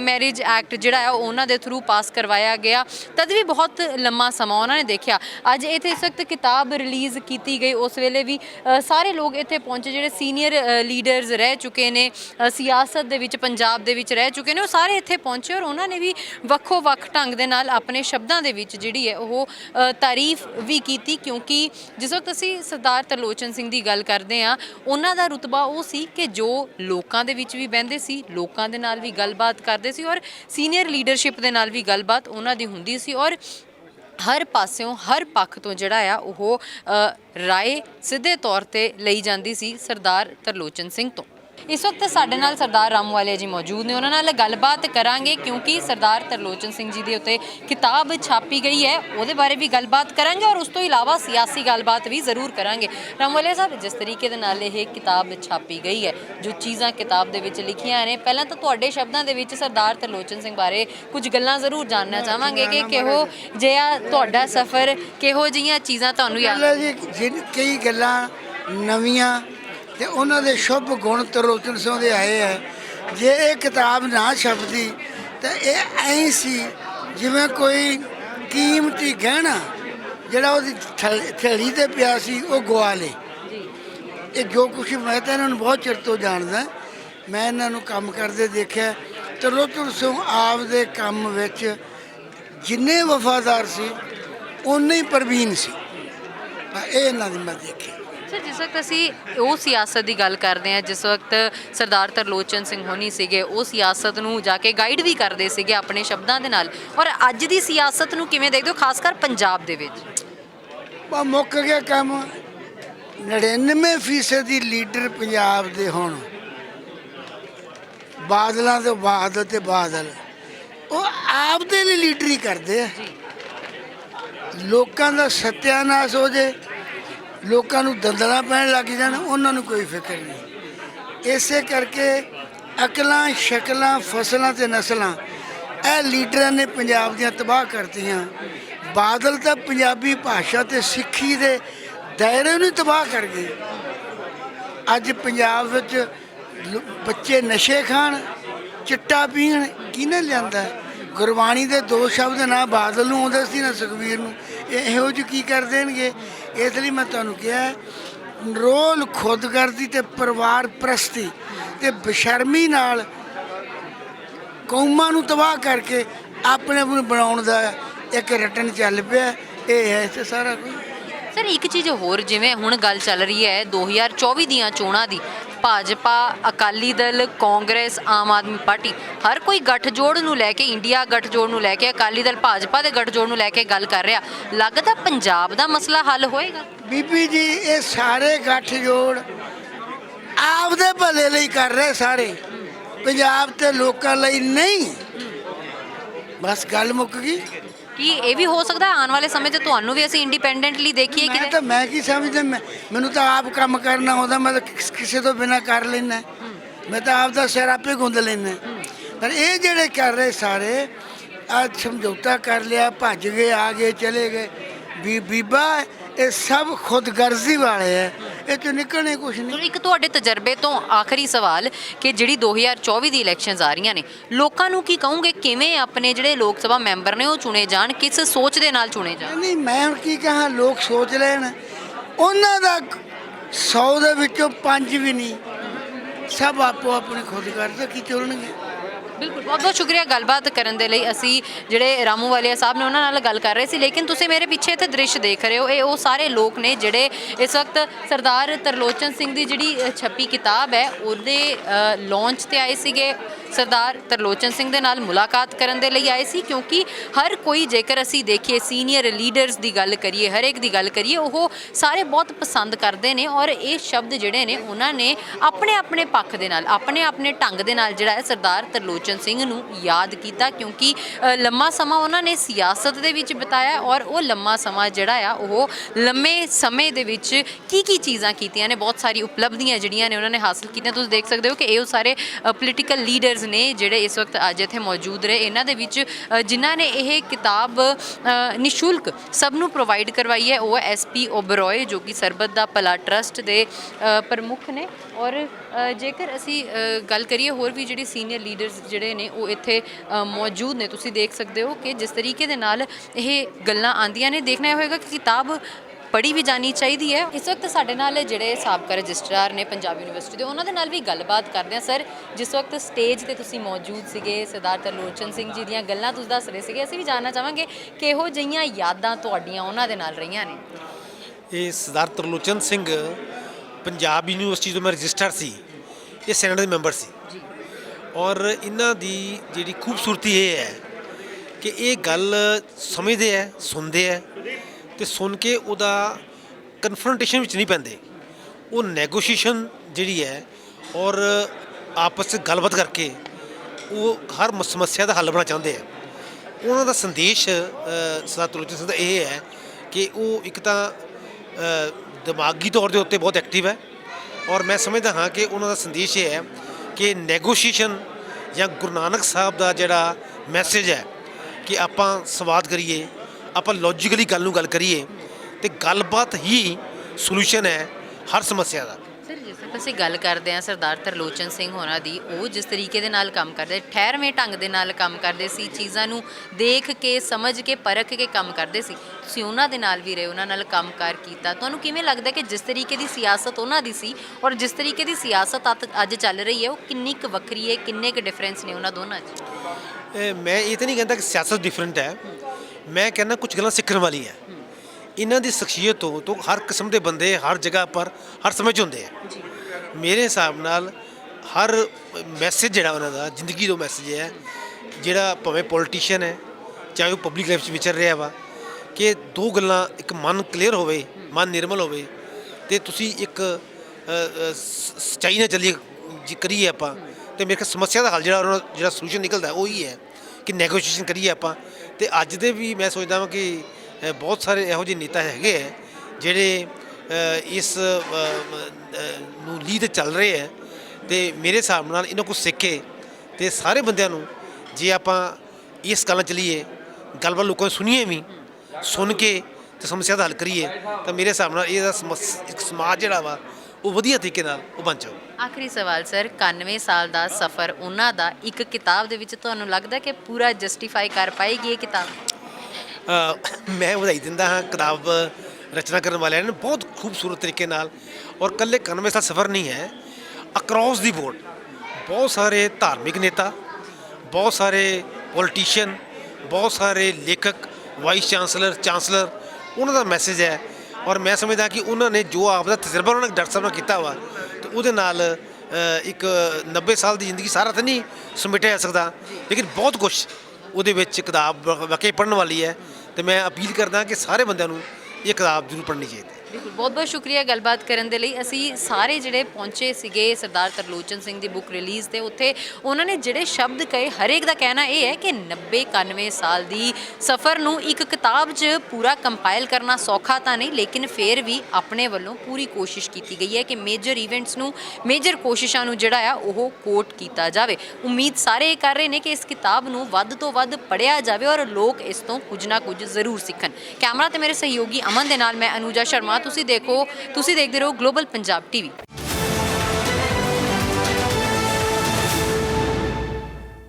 ਮੈਰਿਜ ਐਕਟ ਜਿਹੜਾ ਹੈ, ਉਹ ਉਹਨਾਂ ਦੇ ਥਰੂ ਪਾਸ ਕਰਵਾਇਆ ਗਿਆ। ਤਦ ਵੀ ਬਹੁਤ ਲੰਮਾ ਸਮਾਂ ਉਹਨਾਂ ਨੇ ਦੇਖਿਆ। ਅੱਜ ਇੱਥੇ ਇਸ ਵਕਤ ਕਿਤਾਬ ਰਿਲੀਜ਼ ਕੀਤੀ ਗਈ। ਉਸ ਵੇਲੇ ਵੀ ਸਾਰੇ ਲੋਕ ਇੱਥੇ ਪਹੁੰਚੇ। ਜਿਹੜੇ ਸੀਨੀਅਰ ਲੀਡਰਸ ਰਹਿ ਚੁੱਕੇ ਨੇ ਸਿਆਸਤ ਦੇ ਵਿੱਚ, ਪੰਜਾਬ ਦੇ ਵਿੱਚ ਰਹਿ ਚੁੱਕੇ ਨੇ, ਉਹ ਸਾਰੇ ਇੱਥੇ ਪਹੁੰਚੇ ਔਰ ਉਹਨਾਂ ਨੇ ਵੀ ਵੱਖੋ ਵੱਖ ਢੰਗ ਦੇ ਨਾਲ ਆਪਣੇ ਸ਼ਬਦਾਂ ਦੇ ਵਿੱਚ ਜਿਹੜੀ ਹੈ, ਉਹ ਤਾਰੀਫ ਵੀ ਕੀਤੀ। ਕਿਉਂਕਿ ਜਿਸ ਵਕਤ ਅਸੀਂ ਸਰਦਾਰ ਤਰਲੋਚਨ ਸਿੰਘ ਦੀ ਗੱਲ ਕਰਦੇ ਆ ਉਹਨਾਂ ਦਾ ਰੁਤਬਾ ਉਹ ਸੀ ਕਿ ਜੋ ਉਹ ਲੋਕਾਂ ਦੇ ਵਿੱਚ ਵੀ ਬਹਿੰਦੇ ਸੀ, ਲੋਕਾਂ ਦੇ ਨਾਲ ਵੀ ਗੱਲਬਾਤ ਕਰਦੇ ਸੀ ਔਰ ਸੀਨੀਅਰ ਲੀਡਰਸ਼ਿਪ ਦੇ ਨਾਲ ਵੀ ਗੱਲਬਾਤ ਉਹਨਾਂ ਦੀ ਹੁੰਦੀ ਸੀ ਔਰ ਹਰ ਪਾਸਿਓਂ, ਹਰ ਪੱਖ ਤੋਂ ਜਿਹੜਾ ਆ, ਉਹ ਰਾਏ ਸਿੱਧੇ ਤੌਰ ਤੇ ਲਈ ਜਾਂਦੀ ਸੀ ਸਰਦਾਰ ਤਰਲੋਚਨ ਸਿੰਘ ਤੋਂ। ਇਸ ਵਕਤ ਸਾਡੇ ਨਾਲ ਸਰਦਾਰ ਰਾਮਵਾਲੀਆ ਜੀ ਮੌਜੂਦ ਨੇ। ਉਹਨਾਂ ਨਾਲ ਗੱਲਬਾਤ ਕਰਾਂਗੇ ਕਿਉਂਕਿ ਸਰਦਾਰ ਤਰਲੋਚਨ ਸਿੰਘ ਜੀ ਦੇ ਉੱਤੇ ਕਿਤਾਬ ਛਾਪੀ ਗਈ ਹੈ। ਉਹਦੇ ਬਾਰੇ ਵੀ ਗੱਲਬਾਤ ਕਰਾਂਗੇ ਔਰ ਉਸ ਤੋਂ ਇਲਾਵਾ ਸਿਆਸੀ ਗੱਲਬਾਤ ਵੀ ਜ਼ਰੂਰ ਕਰਾਂਗੇ। ਰਾਮਵਾਲੀਆ ਸਾਹਿਬ ਜਿਸ ਤਰੀਕੇ ਦੇ ਨਾਲ ਇਹ ਕਿਤਾਬ ਛਾਪੀ ਗਈ ਹੈ ਜੋ ਚੀਜ਼ਾਂ ਕਿਤਾਬ ਦੇ ਵਿੱਚ ਲਿਖੀਆਂ ਨੇ ਪਹਿਲਾਂ ਤਾਂ ਤੁਹਾਡੇ ਸ਼ਬਦਾਂ ਦੇ ਵਿੱਚ ਸਰਦਾਰ ਤਰਲੋਚਨ ਸਿੰਘ ਬਾਰੇ ਕੁਝ ਗੱਲਾਂ ਜ਼ਰੂਰ ਜਾਣਨਾ ਚਾਹਾਂਗੇ ਕਿ ਕਿਹੋ ਜਿਹਾ ਤੁਹਾਡਾ ਸਫ਼ਰ ਕਿਹੋ ਜਿਹੀਆਂ ਚੀਜ਼ਾਂ ਤੁਹਾਨੂੰ ਯਾਦ ਜੀ ਕਈ ਗੱਲਾਂ ਨਵੀਆਂ ਤੇ ਉਹਨਾਂ ਦੇ ਸ਼ੁਭ ਗੁਣ ਤਰਲੋਚਨ ਸਿੰਘ ਦੇ ਆਏ ਹੈ ਜੇ ਇਹ ਕਿਤਾਬ ਨਾ ਛਪਦੀ, ਤਾਂ ਇਹ ਐਂ ਸੀ ਜਿਵੇਂ ਕੋਈ ਕੀਮਤੀ ਗਹਿਣਾ ਜਿਹੜਾ ਉਹਦੀ ਥਲ- ਥੈਲੀ ਤੇ ਪਿਆ ਸੀ, ਉਹ ਗਵਾ ਲੇ। ਇਹ ਜੋ ਕੁਛ ਮੈਂ ਤਾਂ ਇਹਨਾਂ ਨੂੰ ਬਹੁਤ ਚਿਰ ਤੋਂ ਜਾਣਦਾ, ਮੈਂ ਇਹਨਾਂ ਨੂੰ ਕੰਮ ਕਰਦੇ ਦੇਖਿਆ। ਤਰਲੋਚਨ ਸਿੰਘ ਆਪ ਦੇ ਕੰਮ ਵਿੱਚ ਜਿੰਨੇ ਵਫਾਦਾਰ ਸੀ ਉਨੇ ਹੀ ਪ੍ਰਵੀਨ ਸੀ। ਇਹ ਇਹਨਾਂ ਦੀ ਮੈਂ ਦੇਖੀ। ਸਰ ਜਿਸ ਵਕਤ ਅਸੀਂ ਉਹ ਸਿਆਸਤ ਦੀ ਗੱਲ ਕਰਦੇ ਹਾਂ ਜਿਸ ਵਕਤ ਸਰਦਾਰ ਤਰਲੋਚਨ ਸਿੰਘ ਹੋਣੀ ਸੀਗੇ ਉਹ ਸਿਆਸਤ ਨੂੰ ਜਾ ਕੇ ਗਾਈਡ ਵੀ ਕਰਦੇ ਸੀਗੇ ਆਪਣੇ ਸ਼ਬਦਾਂ ਦੇ ਨਾਲ। ਔਰ ਅੱਜ ਦੀ ਸਿਆਸਤ ਨੂੰ ਕਿਵੇਂ ਦੇਖਦੇ ਹੋ ਖਾਸ ਕਰ ਪੰਜਾਬ ਦੇ ਵਿੱਚ? ਬਾ ਮੁੱਕ ਗਿਆ ਕੰਮ। 99% ਫੀਸਦੀ ਲੀਡਰ ਪੰਜਾਬ ਦੇ ਹੁਣ। ਬਾਦਲਾਂ ਤੋਂ ਬਾਦਲ ਤੇ ਬਾਦਲ। ਉਹ ਆਪ ਦੇ ਲਈ ਲੀਡਰੀ ਕਰਦੇ ਆ। ਲੋਕਾਂ ਦਾ ਸਤਿਆਨਾਸ਼ ਹੋ ਜੇ। ਲੋਕਾਂ ਨੂੰ ਦੰਦਲਾਂ ਪੈਣ ਲੱਗ ਜਾਣ, ਉਹਨਾਂ ਨੂੰ ਕੋਈ ਫਿਕਰ ਨਹੀਂ। ਇਸੇ ਕਰਕੇ ਅਕਲਾਂ, ਸ਼ਕਲਾਂ, ਫਸਲਾਂ ਤੇ ਨਸਲਾਂ, ਇਹ ਲੀਡਰਾਂ ਨੇ ਪੰਜਾਬ ਦੀਆਂ ਤਬਾਹ ਕਰਤੀਆਂ। ਬਾਦਲ ਤਾਂ ਪੰਜਾਬੀ ਭਾਸ਼ਾ ਤੇ ਸਿੱਖੀ ਦੇ ਦਾਇਰੇ ਨੂੰ ਹੀ ਤਬਾਹ ਕਰ ਗਏ। ਅੱਜ ਪੰਜਾਬ ਵਿੱਚ ਬੱਚੇ ਨਸ਼ੇ ਖਾਣ, ਚਿੱਟਾ ਪੀਣ, ਕਿਹਨੇ ਲਿਆਂਦਾ? ਗੁਰਬਾਣੀ ਦੇ ਦੋ ਸ਼ਬਦ ਨਾ ਬਾਦਲ ਨੂੰ ਆਉਂਦੇ ਸੀ, ਨਾ ਸੁਖਵੀਰ ਨੂੰ। ਇਹੋ ਜਿਹੇ ਕੀ ਕਰ ਦੇਣਗੇ? ਇਸ ਲਈ ਮੈਂ ਤੁਹਾਨੂੰ ਕਿਹਾ ਰੋਲ ਖੁਦਗਰਦੀ ਤੇ ਪਰਿਵਾਰ ਪ੍ਰਸਤੀ ਤੇ ਬਸ਼ਰਮੀ ਨਾਲ ਕੌਮਾਂ ਨੂੰ ਤਬਾਹ ਕਰਕੇ ਆਪਣੇ ਆਪ ਨੂੰ ਬਣਾਉਣ ਦਾ ਇੱਕ ਰਟਨ ਚੱਲ ਪਿਆ ਇਹ ਹੈ ਤੇ ਸਾਰਾ ਕੁਝ। ਸਰ, ਇੱਕ ਚੀਜ਼ ਹੋਰ, ਜਿਵੇਂ ਹੁਣ ਗੱਲ ਚੱਲ ਰਹੀ ਹੈ 2024 ਦੀਆਂ ਚੋਣਾਂ ਦੀ ਭਾਜਪਾ, ਅਕਾਲੀ ਦਲ, ਕਾਂਗਰਸ, ਆਮ ਆਦਮੀ ਪਾਰਟੀ, ਹਰ ਕੋਈ ਗੱਠਜੋੜ ਨੂੰ ਲੈ ਕੇ, ਇੰਡੀਆ ਗੱਠਜੋੜ ਨੂੰ ਲੈ ਕੇ, ਅਕਾਲੀ ਦਲ ਭਾਜਪਾ ਦੇ ਗੱਠਜੋੜ ਨੂੰ ਲੈ ਕੇ ਗੱਲ ਕਰ ਰਿਹਾ। ਲੱਗਦਾ ਪੰਜਾਬ ਦਾ ਮਸਲਾ ਹੱਲ ਹੋਏਗਾ? ਬੀਬੀ ਜੀ, ਇਹ ਸਾਰੇ ਗੱਠਜੋੜ ਆਪਦੇ ਭਲੇ ਲਈ ਕਰ ਰਹੇ ਸਾਰੇ। ਪੰਜਾਬ ਤੇ ਲੋਕਾਂ ਲਈ ਨਹੀਂ। ਬਸ ਗੱਲ ਮੁੱਕ ਗਈ। ਕੀ ਇਹ ਵੀ ਹੋ ਸਕਦਾ ਆਉਣ ਵਾਲੇ ਸਮੇਂ 'ਚ ਤੁਹਾਨੂੰ ਵੀ ਅਸੀਂ ਇੰਡੀਪੈਂਡੈਂਟਲੀ ਦੇਖੀਏ ਮੈਂ ਕਿ ਤਾਂ ਮੈਂ ਕੀ ਸਮਝਦਾ ਮੈਂ ਮੈਨੂੰ ਤਾਂ ਆਪ ਕੰਮ ਕਰਨਾ ਆਉਂਦਾ ਮੈਂ ਤਾਂ ਕਿਸ- ਕਿਸੇ ਤੋਂ ਬਿਨਾ ਕਰ ਲੈਣਾ ਮੈਂ ਤਾਂ ਆਪ ਦਾ ਸਿਰ ਆਪੇ ਗੁੰਦ ਲੈਣਾ ਪਰ ਇਹ ਜਿਹੜੇ ਕਰ ਰਹੇ ਸਾਰੇ ਅੱਜ ਸਮਝੌਤਾ ਕਰ ਲਿਆ ਭੱਜ ਗਏ ਆ ਗਏ ਚਲੇ ਗਏ। ਵੀ ਬੀਬਾ ਇਹ ਸਭ ਖੁਦਗਰਜ਼ੀ ਵਾਲੇ ਹੈ ਇਹ ਚੋਂ ਨਿਕਲਣੇ ਕੁਛ ਨਹੀਂ। ਇੱਕ ਤੁਹਾਡੇ ਤਜਰਬੇ ਤੋਂ ਆਖਰੀ ਸਵਾਲ ਕਿ ਜਿਹੜੀ 2024 ਦੀ ਇਲੈਕਸ਼ਨਸ ਆ ਰਹੀਆਂ ਨੇ ਲੋਕਾਂ ਨੂੰ ਕੀ ਕਹੋਗੇ? ਕਿਵੇਂ ਆਪਣੇ ਜਿਹੜੇ ਲੋਕ ਸਭਾ ਮੈਂਬਰ ਨੇ ਉਹ ਚੁਣੇ ਜਾਣ? ਕਿਸ ਸੋਚ ਦੇ ਨਾਲ ਚੁਣੇ ਜਾਣ? ਨਹੀਂ ਮੈਂ ਹੁਣ ਕੀ ਕਹਾਂ? ਲੋਕ ਸੋਚ ਲੈਣ। ਉਹਨਾਂ ਦਾ 100 ਦੇ ਵਿੱਚੋਂ ਪੰਜ ਵੀ ਨਹੀਂ। ਸਭ ਆਪੋ ਆਪਣੀ ਖੁਦ ਕਰਦੇ ਕੀ ਚੁਣਨਗੇ? ਬਿਲਕੁਲ, ਬਹੁਤ ਬਹੁਤ ਸ਼ੁਕਰੀਆ ਗੱਲਬਾਤ ਕਰਨ ਦੇ ਲਈ ਅਸੀਂ ਜਿਹੜੇ ਰਾਮੂ ਵਾਲੀਆ ਸਾਹਿਬ ਨੇ ਉਹਨਾਂ ਨਾਲ ਗੱਲ ਕਰ ਰਹੇ ਸੀ, ਲੇਕਿਨ ਤੁਸੀਂ ਮੇਰੇ ਪਿੱਛੇ ਇੱਥੇ ਦ੍ਰਿਸ਼ ਦੇਖ ਰਹੇ ਹੋ, ਇਹ ਉਹ ਸਾਰੇ ਲੋਕ ਨੇ ਜਿਹੜੇ ਇਸ ਵਕਤ ਸਰਦਾਰ ਤਰਲੋਚਨ ਸਿੰਘ ਦੀ ਜਿਹੜੀ ਛਪੀ ਕਿਤਾਬ ਹੈ, ਉਹਦੇ ਲਾਂਚ ਤੇ ਆਏ ਸੀਗੇ। ਸਰਦਾਰ ਤਰਲੋਚਨ ਸਿੰਘ ਦੇ ਨਾਲ ਮੁਲਾਕਾਤ ਕਰਨ ਦੇ ਲਈ ਆਏ ਸੀ, ਕਿਉਂਕਿ ਹਰ ਕੋਈ ਜੇਕਰ ਅਸੀਂ ਦੇਖੀਏ ਸੀਨੀਅਰ ਲੀਡਰਸ ਦੀ ਗੱਲ ਕਰੀਏ, ਹਰ ਇੱਕ ਦੀ ਗੱਲ ਕਰੀਏ, ਉਹ ਸਾਰੇ ਬਹੁਤ ਪਸੰਦ ਕਰਦੇ ਨੇ ਔਰ ਇਹ ਸ਼ਬਦ ਜਿਹੜੇ ਨੇ, ਉਹਨਾਂ ਨੇ ਆਪਣੇ ਆਪਣੇ ਪੱਖ ਦੇ ਨਾਲ ਆਪਣੇ ਆਪਣੇ ਢੰਗ ਦੇ ਨਾਲ ਜਿਹੜਾ ਹੈ ਸਰਦਾਰ ਤਰਲੋਚਨ ਸਿੰਘ ਨੂੰ ਯਾਦ ਕੀਤਾ ਕਿਉਂਕਿ ਲੰਮਾ ਸਮਾਂ ਉਹਨਾਂ ਨੇ ਸਿਆਸਤ ਦੇ ਵਿੱਚ ਬਿਤਾਇਆ ਔਰ ਉਹ ਲੰਮਾ ਸਮਾਂ ਜਿਹੜਾ ਆ, ਉਹ ਲੰਮੇ ਸਮੇਂ ਦੇ ਵਿੱਚ ਕੀ ਕੀ ਚੀਜ਼ਾਂ ਕੀਤੀਆਂ ਨੇ, ਬਹੁਤ ਸਾਰੀ ਉਪਲਬਧੀਆਂ ਜਿਹੜੀਆਂ ਨੇ ਉਹਨਾਂ ਨੇ ਹਾਸਲ ਕੀਤੀਆਂ। ਤੁਸੀਂ ਦੇਖ ਸਕਦੇ ਹੋ ਕਿ ਇਹ ਉਹ ਸਾਰੇ ਪੋਲੀਟੀਕਲ ਲੀਡਰਸ ਨੇ ਜਿਹੜੇ ਇਸ ਵਕਤ ਅੱਜ ਇੱਥੇ ਮੌਜੂਦ ਰਹੇ। ਇਹਨਾਂ ਦੇ ਵਿੱਚ ਜਿਨ੍ਹਾਂ ਨੇ ਇਹ ਕਿਤਾਬ ਨਿਸ਼ੁਲਕ ਸਭ ਨੂੰ ਪ੍ਰੋਵਾਈਡ ਕਰਵਾਈ ਹੈ। ਉਹ ਐਸਪੀ ਓਬਰੋਏ ਜੋ ਕਿ ਸਰਬਤ ਦਾ ਭਲਾ ਟਰਸਟ ਦੇ ਪ੍ਰਮੁੱਖ ਨੇ। ਔਰ ਜੇਕਰ ਅਸੀਂ ਗੱਲ ਕਰੀਏ ਹੋਰ ਵੀ ਜਿਹੜੇ ਸੀਨੀਅਰ ਲੀਡਰਸ ਜਿਹੜੇ ਨੇ ਉਹ ਇੱਥੇ ਮੌਜੂਦ ਨੇ। ਤੁਸੀਂ ਦੇਖ ਸਕਦੇ ਹੋ ਕਿ ਜਿਸ ਤਰੀਕੇ ਦੇ ਨਾਲ ਇਹ ਗੱਲਾਂ ਆਂਦੀਆਂ ਨੇ ਦੇਖਣਾ ਹੋਏਗਾ ਕਿ ਕਿਤਾਬ ਪੜ੍ਹੀ ਵੀ ਜਾਣੀ ਚਾਹੀਦੀ ਹੈ। ਇਸ ਵਕਤ ਸਾਡੇ ਨਾਲ ਜਿਹੜੇ ਸਾਬਕਾ ਰਜਿਸਟਰਾਰ ਨੇ ਪੰਜਾਬ ਯੂਨੀਵਰਸਿਟੀ ਦੇ ਉਹਨਾਂ ਦੇ ਨਾਲ ਵੀ ਗੱਲਬਾਤ ਕਰਦੇ ਹਾਂ। ਸਰ ਜਿਸ ਵਕਤ ਸਟੇਜ ਤੇ ਤੁਸੀਂ ਮੌਜੂਦ ਸੀਗੇ ਸਰਦਾਰ ਤਰਲੋਚਨ ਸਿੰਘ ਜੀ ਦੀਆਂ ਗੱਲਾਂ ਤੁਸੀਂ ਦੱਸ ਰਹੇ ਸੀਗੇ ਅਸੀਂ ਵੀ ਜਾਣਨਾ ਚਾਹਾਂਗੇ ਕਿਹੋ ਜਿਹੀਆਂ ਯਾਦਾਂ ਤੁਹਾਡੀਆਂ ਉਹਨਾਂ ਦੇ ਨਾਲ ਰਹੀਆਂ ਨੇ। ਇਹ ਸਰਦਾਰ ਤਰਲੋਚਨ ਸਿੰਘ ਪੰਜਾਬ ਯੂਨੀਵਰਸਿਟੀ ਤੋਂ ਮੈਂ ਰਜਿਸਟਰ ਸੀ। ਇਹ ਸੈਨੇਟ ਦੇ ਮੈਂਬਰ ਸੀ। ਜੀ। ਔਰ ਇਹਨਾਂ ਦੀ ਜਿਹੜੀ ਖੂਬਸੂਰਤੀ ਇਹ ਹੈ ਕਿ ਇਹ ਗੱਲ ਸਮਝਦੇ ਹੈ ਸੁਣਦੇ ਹੈ ਤੇ ਸੁਣ ਕੇ ਉਹਦਾ ਕਨਫਰੰਟੇਸ਼ਨ ਵਿੱਚ ਨਹੀਂ ਪੈਂਦੇ। ਉਹ ਨੈਗੋਸ਼ੀਏਸ਼ਨ ਜਿਹੜੀ ਹੈ ਔਰ ਆਪਸ ਵਿੱਚ ਗੱਲਬਾਤ ਕਰਕੇ ਉਹ ਹਰ ਸਮੱਸਿਆ ਦਾ ਹੱਲ ਬਣਾਉਣਾ ਚਾਹੁੰਦੇ ਆ ਉਹਨਾਂ ਦਾ ਸੰਦੇਸ਼ ਅ, ਸਰਦਾਰ ਤਰਲੋਚਨ ਸਿੰਘ ਦਾ ਇਹ ਹੈ ਕਿ ਉਹ ਇੱਕ ਤਾਂ ਦਿਮਾਗੀ ਤੌਰ ਦੇ ਉੱਤੇ ਬਹੁਤ ਐਕਟਿਵ ਹੈ ਔਰ ਮੈਂ ਸਮਝਦਾ ਹਾਂ ਕਿ ਉਹਨਾਂ ਦਾ ਸੰਦੇਸ਼ ਇਹ ਹੈ ਕਿ ਨੈਗੋਸ਼ੀਏਸ਼ਨ ਜਾਂ ਗੁਰੂ ਨਾਨਕ ਸਾਹਿਬ ਦਾ ਜਿਹੜਾ ਮੈਸੇਜ ਹੈ ਕਿ ਆਪਾਂ ਸਵਾਦ ਕਰੀਏ, ਆਪਾਂ ਲੌਜੀਕਲੀ ਗੱਲ ਨੂੰ ਗੱਲ ਕਰੀਏ ਤੇ ਗੱਲਬਾਤ ਹੀ ਸੋਲੂਸ਼ਨ ਹੈ ਹਰ ਸਮੱਸਿਆ ਦਾ। ਅਸੀਂ ਗੱਲ ਕਰਦੇ ਹਾਂ ਸਰਦਾਰ ਤਰਲੋਚਨ ਸਿੰਘ ਹੋਣਾ ਦੀ। ਉਹ ਜਿਸ ਤਰੀਕੇ ਦੇ ਨਾਲ ਕੰਮ ਕਰਦੇ ਠਹਿਰਵੇਂ ਢੰਗ ਦੇ ਨਾਲ ਕੰਮ ਕਰਦੇ ਸੀ ਚੀਜ਼ਾਂ ਨੂੰ ਦੇਖ ਕੇ ਸਮਝ ਕੇ ਪਰਖ ਕੇ ਕੰਮ ਕਰਦੇ ਸੀ। ਤੁਸੀਂ ਉਹਨਾਂ ਦੇ ਨਾਲ ਵੀ ਰਹੇ ਉਹਨਾਂ ਨਾਲ ਕੰਮਕਾਰ ਕੀਤਾ। ਤੁਹਾਨੂੰ ਕਿਵੇਂ ਲੱਗਦਾ ਕਿ ਜਿਸ ਤਰੀਕੇ ਦੀ ਸਿਆਸਤ ਉਹਨਾਂ ਦੀ ਸੀ ਔਰ ਜਿਸ ਤਰੀਕੇ ਦੀ ਸਿਆਸਤ ਅੱਜ ਚੱਲ ਰਹੀ ਹੈ ਉਹ ਕਿੰਨੀ ਕੁ ਵੱਖਰੀ ਹੈ ਕਿੰਨੇ ਕੁ ਡਿਫਰੈਂਸ ਨੇ ਉਹਨਾਂ ਦੋਨਾਂ 'ਚ? ਮੈਂ ਇਹ ਤਾਂ ਨਹੀਂ ਕਹਿੰਦਾ ਕਿ ਸਿਆਸਤ ਡਿਫਰੈਂਟ ਹੈ। ਮੈਂ ਕਹਿੰਦਾ ਕੁਝ ਗੱਲਾਂ ਸਿੱਖਣ ਵਾਲੀ ਹੈ। ਇਹਨਾਂ ਦੀ ਸ਼ਖਸੀਅਤ ਤੋਂ ਤੋਂ ਹਰ ਕਿਸਮ ਦੇ ਬੰਦੇ ਹਰ ਜਗ੍ਹਾ ਪਰ ਹਰ ਸਮੇਂ 'ਚ ਹੁੰਦੇ ਆ। ਮੇਰੇ ਹਿਸਾਬ ਨਾਲ ਹਰ ਮੈਸੇਜ ਜਿਹੜਾ ਉਹਨਾਂ ਦਾ ਜ਼ਿੰਦਗੀ ਦਾ ਮੈਸੇਜ ਹੈ ਜਿਹੜਾ ਭਾਵੇਂ ਪੋਲੀਟੀਸ਼ੀਅਨ ਹੈ ਚਾਹੇ ਉਹ ਪਬਲਿਕ ਲਾਈਫ 'ਚ ਵਿਚਰ ਰਿਹਾ ਵਾ ਕਿ ਦੋ ਗੱਲਾਂ ਇੱਕ ਮਨ ਕਲੀਅਰ ਹੋਵੇ ਮਨ ਨਿਰਮਲ ਹੋਵੇ ਤੇ ਤੁਸੀਂ ਇੱਕ ਅ, ਸੱਚਾਈ ਨਾਲ ਚੱਲੀਏ ਜੇ ਕਰੀਏ ਆਪਾਂ ਤੇ ਮੇਰੇ ਖਿਆਲ ਸਮੱਸਿਆ ਦਾ ਹੱਲ ਜਿਹੜਾ ਉਹਨਾਂ ਦਾ ਜਿਹੜਾ ਸੋਲੂਸ਼ਨ ਨਿਕਲਦਾ ਉਹ ਹੀ ਹੈ ਕਿ ਨੈਗੋਸ਼ੀਏਸ਼ਨ ਕਰੀਏ ਆਪਾਂ ਤੇ ਅੱਜ ਦੇ ਵੀ ਮੈਂ ਸੋਚਦਾ ਹਾਂ ਕਿ ਬਹੁਤ ਸਾਰੇ ਇਹੋ ਜਿਹੇ ਨੇਤਾ ਹੈਗੇ ਹੈ ਜਿਹੜੇ ਇਸ ਨੂੰ ਲੀਡ ਚੱਲ ਰਹੇ ਹੈ ਤੇ ਮੇਰੇ ਹਿਸਾਬ ਨਾਲ ਇਹਨਾਂ ਕੁਝ ਸਿੱਖੇ ਤੇ ਸਾਰੇ ਬੰਦਿਆਂ ਨੂੰ ਜੇ ਆਪਾਂ ਇਸ ਗੱਲ ਚੱਲੀਏ ਗੱਲਬਾਤ ਲੋਕਾਂ ਨੂੰ ਸੁਣੀਏ ਵੀ ਸੁਣ ਕੇ ਤੇ ਸਮੱਸਿਆ ਦਾ ਹੱਲ ਕਰੀਏ ਤਾਂ ਮੇਰੇ ਹਿਸਾਬ ਨਾਲ ਇਹਦਾ ਇੱਕ ਸਮਾਜ ਜਿਹੜਾ ਵਾ ਉਹ ਵਧੀਆ ਤਰੀਕੇ ਨਾਲ ਉਹ ਬਣ ਜਾਊ। ਆਖਰੀ ਸਵਾਲ ਸਰ 91 ਸਾਲ ਦਾ ਸਫ਼ਰ ਉਹਨਾਂ ਦਾ ਇੱਕ ਕਿਤਾਬ ਦੇ ਵਿੱਚ ਤੁਹਾਨੂੰ ਲੱਗਦਾ ਕਿ ਪੂਰਾ ਜਸਟੀਫਾਈ ਕਰ ਪਾਏਗੀ ਇਹ ਕਿਤਾਬ? ਮੈਂ ਵਧਾਈ ਦਿੰਦਾ ਹਾਂ ਕਿਤਾਬ ਰਚਨਾ ਕਰਨ ਵਾਲਿਆਂ ਨੇ ਬਹੁਤ ਖੂਬਸੂਰਤ ਤਰੀਕੇ ਨਾਲ ਔਰ ਕੱਲੇ 91 ਦਾ ਸਫ਼ਰ ਨਹੀਂ ਹੈ ਅਕ੍ਰੋਸ ਦੀ ਬੋਰਡ ਬਹੁਤ ਸਾਰੇ ਧਾਰਮਿਕ ਨੇਤਾ, ਬਹੁਤ ਸਾਰੇ ਪੋਲੀਟੀਸ਼ੀਅਨ ਬਹੁਤ ਸਾਰੇ ਲੇਖਕ ਵਾਈਸ ਚਾਂਸਲਰ ਚਾਂਸਲਰ ਉਹਨਾਂ ਦਾ ਮੈਸੇਜ ਹੈ ਔਰ ਮੈਂ ਸਮਝਦਾ ਕਿ ਉਹਨਾਂ ਨੇ ਜੋ ਆਪ ਦਾ ਤਜਰਬਾ ਉਹਨਾਂ ਨੇ ਡਾਕਟਰ ਸਾਹਿਬ ਨਾਲ ਕੀਤਾ ਵਾ, ਤੇ ਉਹਦੇ ਨਾਲ ਇੱਕ 90 ਸਾਲ ਦੀ ਜ਼ਿੰਦਗੀ ਸਾਰਾ ਤਾਂ ਨਹੀਂ ਸਮੇਟਿਆ ਜਾ ਸਕਦਾ, ਲੇਕਿਨ ਬਹੁਤ ਕੁਝ ਉਹਦੇ ਵਿੱਚ ਕਿਤਾਬ ਵਾਕਈ ਪੜ੍ਹਨ ਵਾਲੀ ਹੈ, ਤੇ ਮੈਂ ਅਪੀਲ ਕਰਦਾ ਕਿ ਸਾਰੇ ਬੰਦਿਆਂ ਨੂੰ ਇਹ ਕਿਤਾਬ ਜ਼ਰੂਰ ਪੜ੍ਹਨੀ ਚਾਹੀਦੀ ਹੈ। ਬਿਲਕੁਲ, ਬਹੁਤ ਬਹੁਤ ਸ਼ੁਕਰੀਆ ਗੱਲਬਾਤ ਕਰਨ ਦੇ ਲਈ। ਅਸੀਂ ਸਾਰੇ ਜਿਹੜੇ ਪਹੁੰਚੇ ਸੀਗੇ ਸਰਦਾਰ ਤਰਲੋਚਨ ਸਿੰਘ ਦੀ ਬੁੱਕ ਰਿਲੀਜ਼ ਤੇ, ਉੱਥੇ ਉਹਨਾਂ ਨੇ ਜਿਹੜੇ ਸ਼ਬਦ ਕਹੇ, ਹਰੇਕ ਦਾ ਕਹਿਣਾ ਇਹ ਹੈ ਕਿ 90 91 ਸਾਲ ਦੀ ਸਫ਼ਰ ਨੂੰ ਇੱਕ ਕਿਤਾਬ 'ਚ ਪੂਰਾ ਕੰਪਾਈਲ ਕਰਨਾ ਸੌਖਾ ਤਾਂ ਨਹੀਂ, ਲੇਕਿਨ ਫਿਰ ਵੀ ਆਪਣੇ ਵੱਲੋਂ ਪੂਰੀ ਕੋਸ਼ਿਸ਼ ਕੀਤੀ ਗਈ ਹੈ ਕਿ ਮੇਜਰ ਇਵੈਂਟਸ ਨੂੰ ਮੇਜਰ ਕੋਸ਼ਿਸ਼ਾਂ ਨੂੰ ਜਿਹੜਾ ਆ, ਉਹ ਕੋਟ ਕੀਤਾ ਜਾਵੇ। ਉਮੀਦ ਸਾਰੇ ਇਹ ਕਰ ਰਹੇ ਨੇ ਕਿ ਇਸ ਕਿਤਾਬ ਨੂੰ ਵੱਧ ਤੋਂ ਵੱਧ ਪੜ੍ਹਿਆ ਜਾਵੇ ਔਰ ਲੋਕ ਇਸ ਤੋਂ ਕੁਝ ਨਾ ਕੁਝ ਜ਼ਰੂਰ ਸਿੱਖਣ। ਕੈਮਰਾ ਤੇ ਮੇਰੇ ਸਹਿਯੋਗੀ ਅਮਨ ਦੇ ਨਾਲ ਮੈਂ ਅਨੂਜਾ ਸ਼ਰਮਾ ਤੁਸੀਂ ਦੇਖੋ ਤੁਸੀਂ ਦੇਖਦੇ ਰਹੋ ਗਲੋਬਲ ਪੰਜਾਬ ਟੀਵੀ